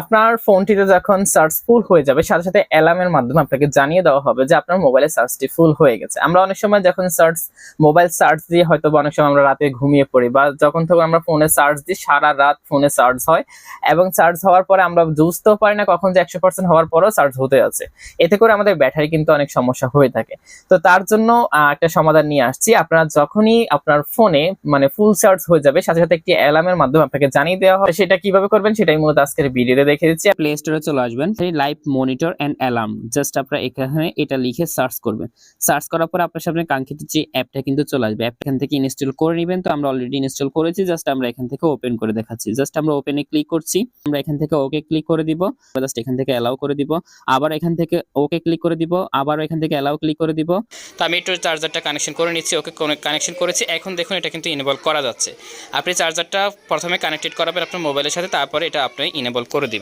আপনার ফোনটিতে যখন সার্চ ফুল হয়ে যাবে, সাথে সাথে অ্যালার্মের মাধ্যমে আপনাকে জানিয়ে দেওয়া হবে যে আপনার মোবাইলে সার্চটি ফুল হয়ে গেছে। আমরা অনেক সময় যখন সার্চ মোবাইল সার্চ দিয়ে হয়তো অনেক সময় আমরা রাতে ঘুমিয়ে পড়ি বা যখন তখন আমরা ফোনে সার্চ দিই, সারা রাত ফোনে সার্চ হয় এবং চার্জ হওয়ার পরে আমরা বুঝতেও পারি না কখন যে একশো পার্সেন্ট হওয়ার পরেও চার্জ হতে আছে এতে করে আমাদের ব্যাটারি কিন্তু অনেক সমস্যা হয়ে থাকে। তো তার জন্য একটা সমাধান নিয়ে আসছি। আপনারা যখনই আপনার ফোনে মানে ফুল চার্জ হয়ে যাবে, সাথে সাথে একটি অ্যালার্মের মাধ্যমে আপনাকে জানিয়ে দেওয়া হয় সেটা কীভাবে করবেন সেটাই মূলত আজকের ভিডিওতে দেখে দিচ্ছি প্লে স্টোরে চলে আসবেন। Live monitor and alarm just আপনারা এখানে এটা লিখে সার্চ করবেন। সার্চ করার পর আপনার সামনে কাঙ্ক্ষিত যে অ্যাপটা কিন্তু চলে আসবে। অ্যাপ এখান থেকে ইনস্টল করে নেবেন। তো আমরা অলরেডি ইনস্টল করেছি জাস্ট আমরা এখান থেকে ওপেন করে দেখাচ্ছি। জাস্ট আমরা ওপেনে ক্লিক করছি, আমরা এখান থেকে ওকে ক্লিক করে দিব। জাস্ট এখান থেকে অ্যালাউ করে দিব। আবার এখান থেকে ওকে ক্লিক করে দিব। আবার এখান থেকে অ্যালাউ ক্লিক করে দিব। তো আমি একটু চার্জারটা কানেকশন করে নিচ্ছি। ওকে কানেকশন করেছি। এখন দেখুন এটা কিন্তু ইনেবল করা যাচ্ছে। আপনি চার্জারটা প্রথমে কানেক্টেড করাবেন আপনার মোবাইলের সাথে, তারপরে এটা আপনি ইনেবল করে দিবেন।